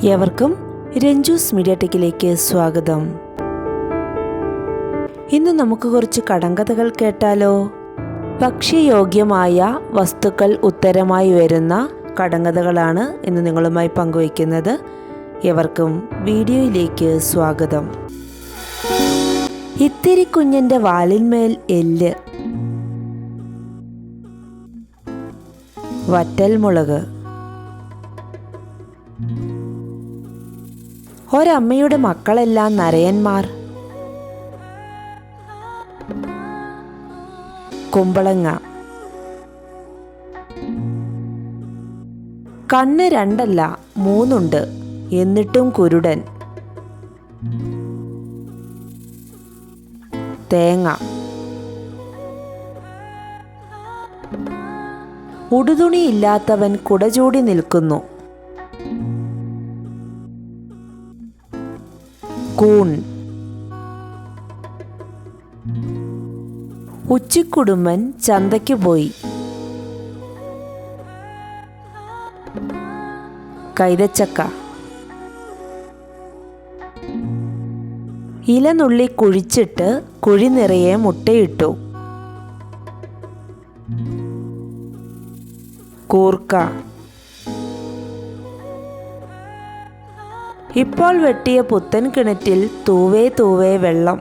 ഏവർക്കും രഞ്ജൂസ് മീഡിയ ടെക്കിലേക്ക് സ്വാഗതം. ഇന്ന് നമുക്ക് കുറച്ച് കടങ്കഥകൾ കേട്ടാലോ? ഭക്ഷ്യയോഗ്യമായ വസ്തുക്കൾ ഉത്തരമായി വരുന്ന കടങ്കഥകളാണ് ഇന്ന് നിങ്ങളുമായി പങ്കുവയ്ക്കുന്നത്. എവർക്കും വീഡിയോയിലേക്ക് സ്വാഗതം. ഇത്തിരി കുഞ്ഞിന്റെ വാലിന്മേൽ എല്ല്. വറ്റൽമുളക്. ഒരമ്മയുടെ മക്കളെല്ലാം നരയന്മാർ. കുമ്പളങ്ങ. കണ്ണ് രണ്ടല്ല മൂന്നുണ്ട്. എന്നിട്ടും കുരുടൻ. തേങ്ങ. ഉടുതുണിയില്ലാത്തവൻ കുടചൂടി നിൽക്കുന്നു. കൂൺ. ഉച്ചിക്കുടുമ്പൻ ചന്തയ്ക്ക് പോയി. കൈതച്ചക്ക. ഇലനുള്ളി കുഴിച്ചിട്ട് കുഴി നിറയെ മുട്ടയിട്ടു. കൂർക്ക. ഇപ്പോൾ വെട്ടിയ പുത്തൻ കിണറ്റിൽ തൂവേ തൂവേ വെള്ളം.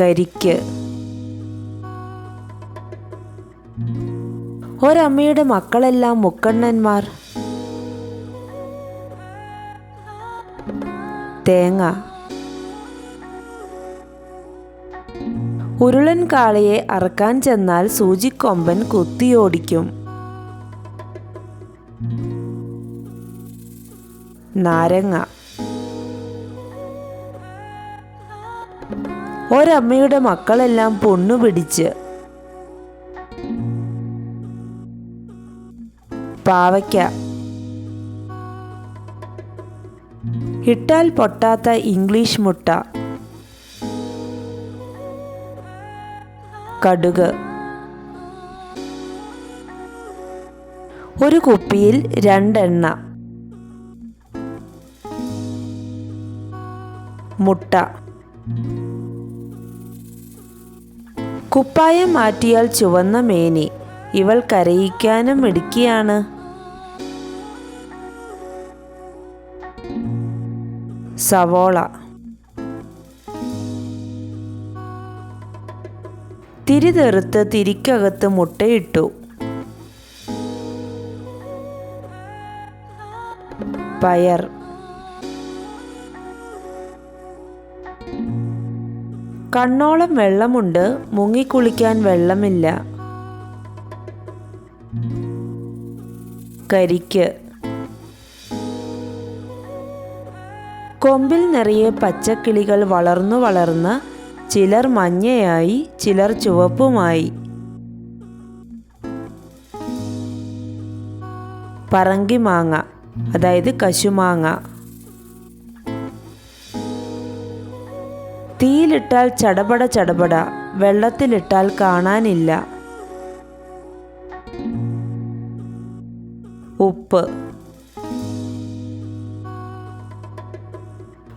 കരിക്ക്. ഒരമ്മയുടെ മക്കളെല്ലാം മുക്കണ്ണന്മാർ. തേങ്ങ. ഉരുളൻ കാളയെ അറക്കാൻ ചെന്നാൽ സൂചിക്കൊമ്പൻ കുത്തിയോടിക്കും. നാരങ്ങ. ഒരമ്മയുടെ മക്കളെല്ലാം പൊണ്ണു പിടിച്ച് പാവയ്ക്ക. ഇട്ടാൽ പൊട്ടാത്ത ഇംഗ്ലീഷ് മുട്ട. കടുക്. ഒരു കുപ്പിയിൽ രണ്ടെണ്ണ. മുട്ട. കുപ്പായം മാറ്റിയാൽ ചുവന്ന മേനി. ഇവൾ കരയിക്കാനും മിടുക്കിയാണ്. സവോള. തിരിതെറുത്ത് തിരിക്കകത്ത് മുട്ടയിട്ടു. പയർ. കണ്ണോളം വെള്ളമുണ്ട് മുങ്ങിക്കുളിക്കാൻ വെള്ളമില്ല. കരിക്ക്. കൊമ്പിൽ നിറയെ പച്ചക്കിളികൾ വളർന്നു വളർന്ന് ചിലർ മഞ്ഞയായി ചിലർ ചുവപ്പുമായി. പറങ്കിമാങ്ങ അതായത് കശുമാങ്ങ. തീയിലിട്ടാൽ ചടപട ചടപട വെള്ളത്തിലിട്ടാൽ കാണാനില്ല. ഉപ്പ്.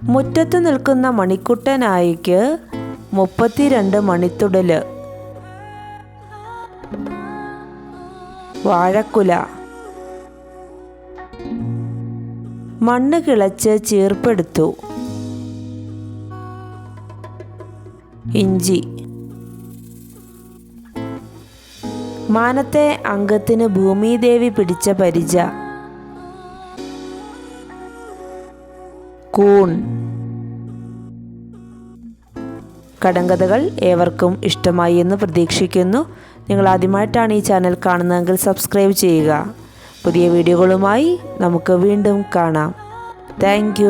മുറ്റത്ത് നിൽക്കുന്ന മണിക്കുട്ടനായിക്ക് മുപ്പത്തിരണ്ട് മണിത്തുടൽ. വാഴക്കുല. മണ്ണ് കിളച്ച് ചീർപ്പെടുത്തു. ഇഞ്ചി. മാനത്തെ അംഗത്തിന് ഭൂമിദേവി പിടിച്ച പരിച. കൂൺ. കടങ്കഥകൾ ഏവർക്കും ഇഷ്ടമായി എന്ന് പ്രതീക്ഷിക്കുന്നു. നിങ്ങൾ ആദ്യമായിട്ടാണ് ഈ ചാനൽ കാണുന്നതെങ്കിൽ സബ്സ്ക്രൈബ് ചെയ്യുക. പുതിയ വീഡിയോകളുമായി നമുക്ക് വീണ്ടും കാണാം. താങ്ക്